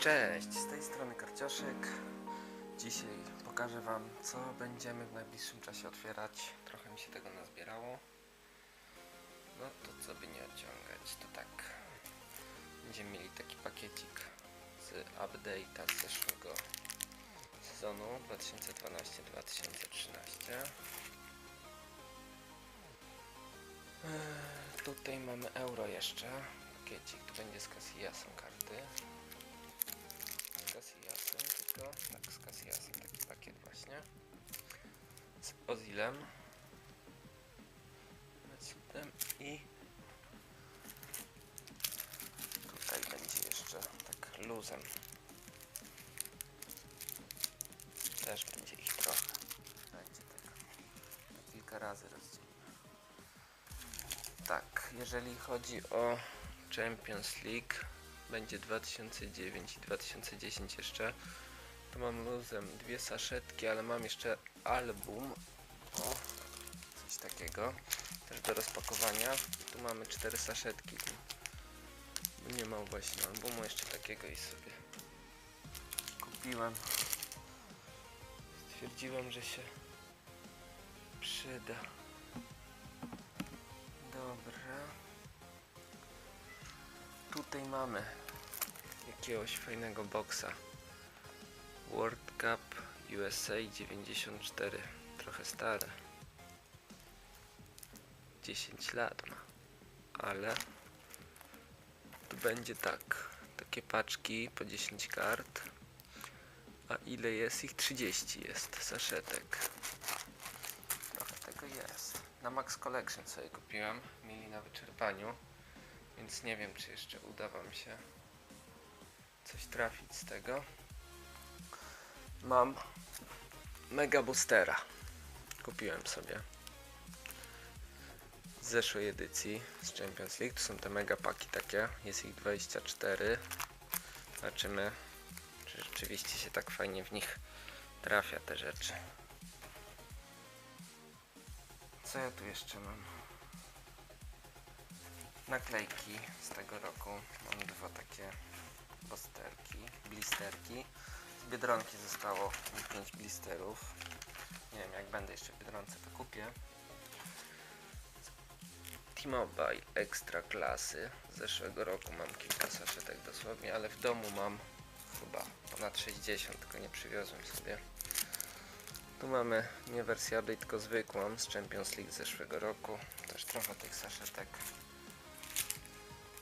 Cześć, z tej strony Karcioszek. Dzisiaj pokażę Wam, co będziemy w najbliższym czasie otwierać. Trochę mi się tego nazbierało. No to co by nie odciągać, to tak. Będziemy mieli taki pakiecik z update'a z zeszłego sezonu 2012-2013. Eee, Tutaj mamy euro jeszcze. Pakiecik, tu będzie z karty z Ozilem Mesutem i tutaj będzie jeszcze tak luzem też będzie ich trochę będzie tak na kilka razy rozdzielimy tak, jeżeli chodzi o Champions League będzie 2009 i 2010 jeszcze. Tu mam luzem dwie saszetki, ale mam jeszcze album. O, coś takiego. Też do rozpakowania. Tu mamy cztery saszetki. Nie mam właśnie albumu jeszcze takiego i sobie kupiłem. Stwierdziłem, że się przyda. Dobra. Tutaj mamy jakiegoś fajnego boksa. World Cup USA 94. Trochę stare. 10 lat ma. Ale tu będzie tak. Takie paczki po 10 kart. A ile jest ich? 30 jest saszetek. Trochę tego jest. Na Max Collection sobie kupiłem. Mieli na wyczerpaniu. Więc nie wiem, czy jeszcze uda Wam się coś trafić z tego. Mam Mega Boostera. Kupiłem sobie z zeszłej edycji z Champions League. Tu są te mega paki takie. Jest ich 24. Zobaczymy, czy rzeczywiście się tak fajnie w nich trafia te rzeczy. Co ja tu jeszcze mam? naklejki z tego roku. Mam dwa takie posterki, blisterki. Biedronki zostało mi 5 blisterów. Nie wiem, jak będę jeszcze w Biedronce to kupię. T-Mobile Extra klasy. Z zeszłego roku mam kilka saszetek dosłownie, ale w domu mam chyba ponad 60, tylko nie przywiozłem sobie. Tu mamy nie wersję update, tylko zwykłą z Champions League z zeszłego roku. Też trochę tych saszetek.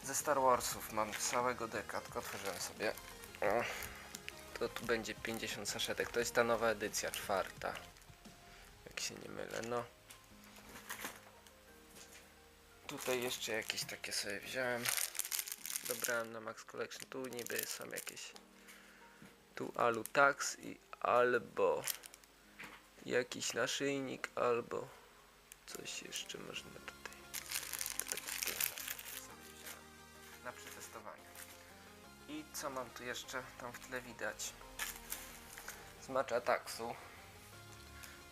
Ze Star Warsów mam całego deka, tylko otworzyłem sobie. To tu będzie 50 saszetek. To jest ta nowa edycja, czwarta. Jak się nie mylę, no. Tutaj jeszcze jakieś takie sobie wziąłem. Dobrałem na Max Collection. Tu niby są jakieś. Tu Alu Tax i albo jakiś naszyjnik, albo coś jeszcze można tutaj. I co mam tu jeszcze? Tam w tle widać. Z Matcha Taxu.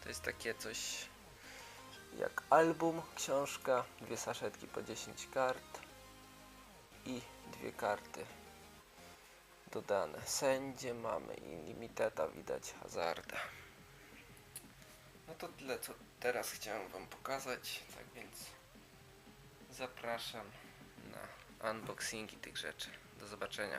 To jest takie coś jak album, książka, dwie saszetki po 10 kart i dwie karty dodane. Sędzie mamy i limiteta widać hazarda. No to tyle co teraz chciałem wam pokazać, tak więc zapraszam na unboxingi tych rzeczy. Do zobaczenia.